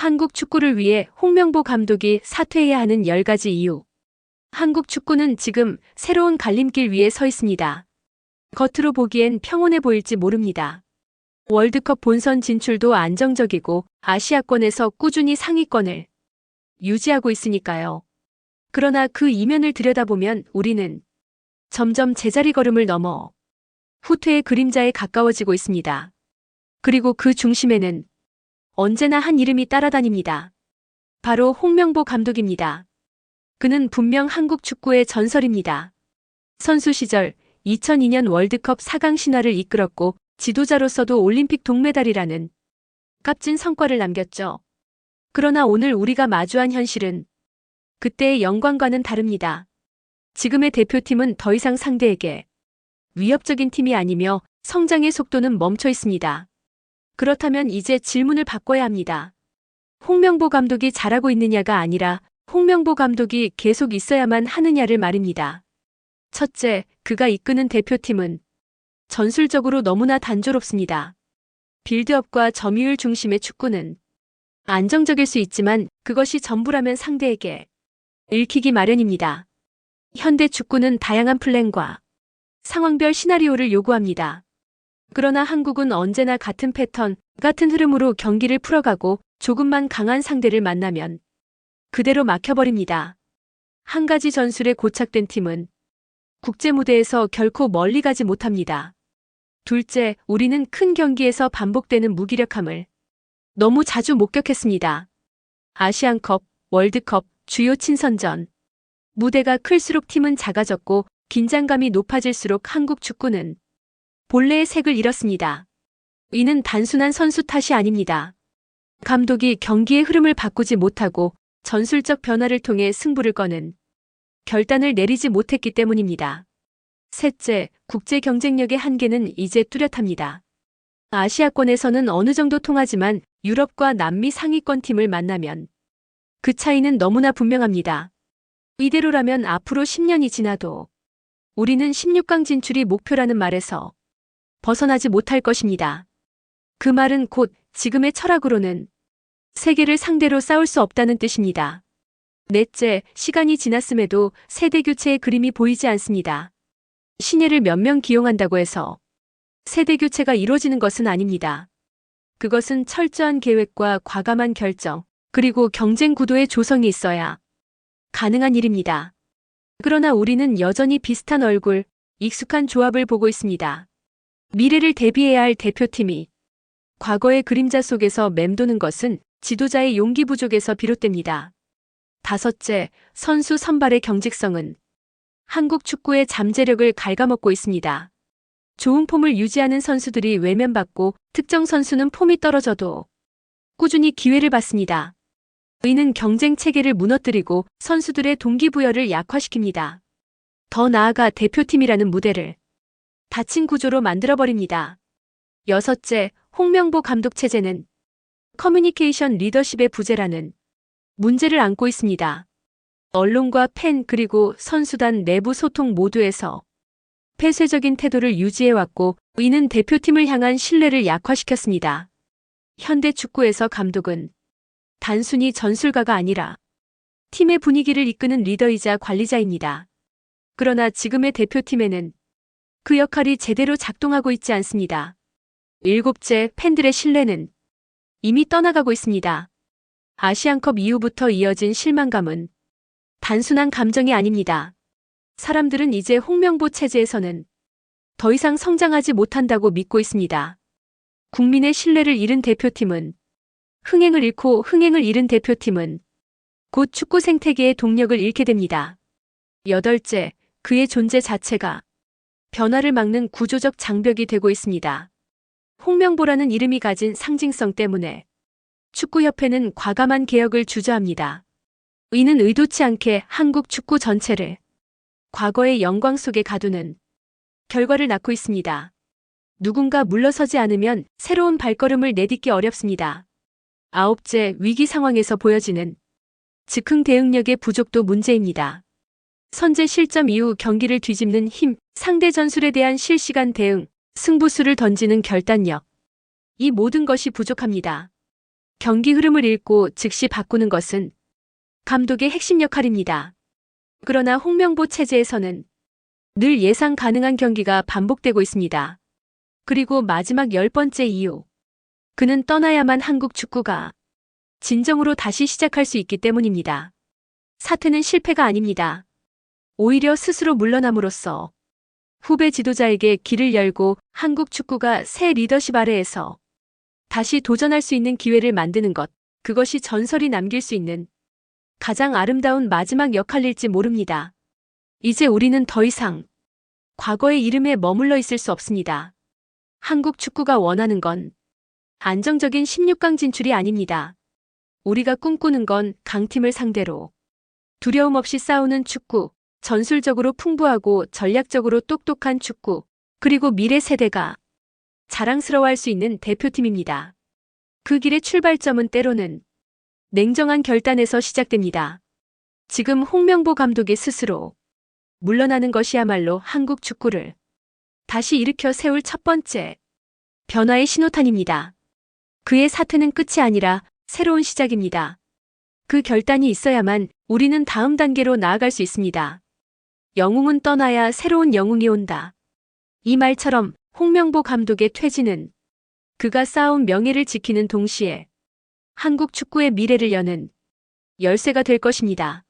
한국 축구를 위해 홍명보 감독이 사퇴해야 하는 10가지 이유. 한국 축구는 지금 새로운 갈림길 위에 서 있습니다. 겉으로 보기엔 평온해 보일지 모릅니다. 월드컵 본선 진출도 안정적이고 아시아권에서 꾸준히 상위권을 유지하고 있으니까요. 그러나 그 이면을 들여다보면 우리는 점점 제자리 걸음을 넘어 후퇴의 그림자에 가까워지고 있습니다. 그리고 그 중심에는 언제나 한 이름이 따라다닙니다. 바로 홍명보 감독입니다. 그는 분명 한국 축구의 전설입니다. 선수 시절 2002년 월드컵 4강 신화를 이끌었고 지도자로서도 올림픽 동메달이라는 값진 성과를 남겼죠. 그러나 오늘 우리가 마주한 현실은 그때의 영광과는 다릅니다. 지금의 대표팀은 더 이상 상대에게 위협적인 팀이 아니며 성장의 속도는 멈춰 있습니다. 그렇다면 이제 질문을 바꿔야 합니다. 홍명보 감독이 잘하고 있느냐가 아니라 홍명보 감독이 계속 있어야만 하느냐를 말입니다. 첫째, 그가 이끄는 대표팀은 전술적으로 너무나 단조롭습니다. 빌드업과 점유율 중심의 축구는 안정적일 수 있지만 그것이 전부라면 상대에게 읽히기 마련입니다. 현대 축구는 다양한 플랜과 상황별 시나리오를 요구합니다. 그러나 한국은 언제나 같은 패턴, 같은 흐름으로 경기를 풀어가고 조금만 강한 상대를 만나면 그대로 막혀버립니다. 한 가지 전술에 고착된 팀은 국제 무대에서 결코 멀리 가지 못합니다. 둘째, 우리는 큰 경기에서 반복되는 무기력함을 너무 자주 목격했습니다. 아시안컵, 월드컵, 주요 친선전. 무대가 클수록 팀은 작아졌고 긴장감이 높아질수록 한국 축구는 본래의 색을 잃었습니다. 이는 단순한 선수 탓이 아닙니다. 감독이 경기의 흐름을 바꾸지 못하고 전술적 변화를 통해 승부를 거는 결단을 내리지 못했기 때문입니다. 셋째, 국제 경쟁력의 한계는 이제 뚜렷합니다. 아시아권에서는 어느 정도 통하지만 유럽과 남미 상위권 팀을 만나면 그 차이는 너무나 분명합니다. 이대로라면 앞으로 10년이 지나도 우리는 16강 진출이 목표라는 말에서 벗어나지 못할 것입니다. 그 말은 곧 지금의 철학으로는 세계를 상대로 싸울 수 없다는 뜻입니다. 넷째, 시간이 지났음에도 세대 교체의 그림이 보이지 않습니다. 신예를 몇 명 기용한다고 해서 세대 교체가 이루어지는 것은 아닙니다. 그것은 철저한 계획과 과감한 결정, 그리고 경쟁 구도의 조성이 있어야 가능한 일입니다. 그러나 우리는 여전히 비슷한 얼굴, 익숙한 조합을 보고 있습니다. 미래를 대비해야 할 대표팀이 과거의 그림자 속에서 맴도는 것은 지도자의 용기 부족에서 비롯됩니다. 다섯째, 선수 선발의 경직성은 한국 축구의 잠재력을 갉아먹고 있습니다. 좋은 폼을 유지하는 선수들이 외면받고 특정 선수는 폼이 떨어져도 꾸준히 기회를 받습니다. 이는 경쟁 체계를 무너뜨리고 선수들의 동기부여를 약화시킵니다. 더 나아가 대표팀이라는 무대를 닫힌 구조로 만들어버립니다. 여섯째, 홍명보 감독 체제는 커뮤니케이션 리더십의 부재라는 문제를 안고 있습니다. 언론과 팬 그리고 선수단 내부 소통 모두에서 폐쇄적인 태도를 유지해왔고 이는 대표팀을 향한 신뢰를 약화시켰습니다. 현대 축구에서 감독은 단순히 전술가가 아니라 팀의 분위기를 이끄는 리더이자 관리자입니다. 그러나 지금의 대표팀에는 그 역할이 제대로 작동하고 있지 않습니다. 일곱째, 팬들의 신뢰는 이미 떠나가고 있습니다. 아시안컵 이후부터 이어진 실망감은 단순한 감정이 아닙니다. 사람들은 이제 홍명보 체제에서는 더 이상 성장하지 못한다고 믿고 있습니다. 국민의 신뢰를 잃은 대표팀은 흥행을 잃고 흥행을 잃은 대표팀은 곧 축구 생태계의 동력을 잃게 됩니다. 여덟째, 그의 존재 자체가 변화를 막는 구조적 장벽이 되고 있습니다. 홍명보라는 이름이 가진 상징성 때문에 축구협회는 과감한 개혁을 주저합니다. 이는 의도치 않게 한국 축구 전체를 과거의 영광 속에 가두는 결과를 낳고 있습니다. 누군가 물러서지 않으면 새로운 발걸음을 내딛기 어렵습니다. 아홉째, 위기 상황에서 보여지는 즉흥 대응력의 부족도 문제입니다. 선제 실점 이후 경기를 뒤집는 힘, 상대 전술에 대한 실시간 대응, 승부수를 던지는 결단력. 이 모든 것이 부족합니다. 경기 흐름을 읽고 즉시 바꾸는 것은 감독의 핵심 역할입니다. 그러나 홍명보 체제에서는 늘 예상 가능한 경기가 반복되고 있습니다. 그리고 마지막 열 번째 이유. 그는 떠나야만 한국 축구가 진정으로 다시 시작할 수 있기 때문입니다. 사태는 실패가 아닙니다. 오히려 스스로 물러남으로써 후배 지도자에게 길을 열고 한국 축구가 새 리더십 아래에서 다시 도전할 수 있는 기회를 만드는 것, 그것이 전설이 남길 수 있는 가장 아름다운 마지막 역할일지 모릅니다. 이제 우리는 더 이상 과거의 이름에 머물러 있을 수 없습니다. 한국 축구가 원하는 건 안정적인 16강 진출이 아닙니다. 우리가 꿈꾸는 건 강팀을 상대로 두려움 없이 싸우는 축구, 전술적으로 풍부하고 전략적으로 똑똑한 축구, 그리고 미래 세대가 자랑스러워할 수 있는 대표팀입니다. 그 길의 출발점은 때로는 냉정한 결단에서 시작됩니다. 지금 홍명보 감독의 스스로 물러나는 것이야말로 한국 축구를 다시 일으켜 세울 첫 번째 변화의 신호탄입니다. 그의 사태는 끝이 아니라 새로운 시작입니다. 그 결단이 있어야만 우리는 다음 단계로 나아갈 수 있습니다. 영웅은 떠나야 새로운 영웅이 온다. 이 말처럼 홍명보 감독의 퇴진은 그가 쌓아온 명예를 지키는 동시에 한국 축구의 미래를 여는 열쇠가 될 것입니다.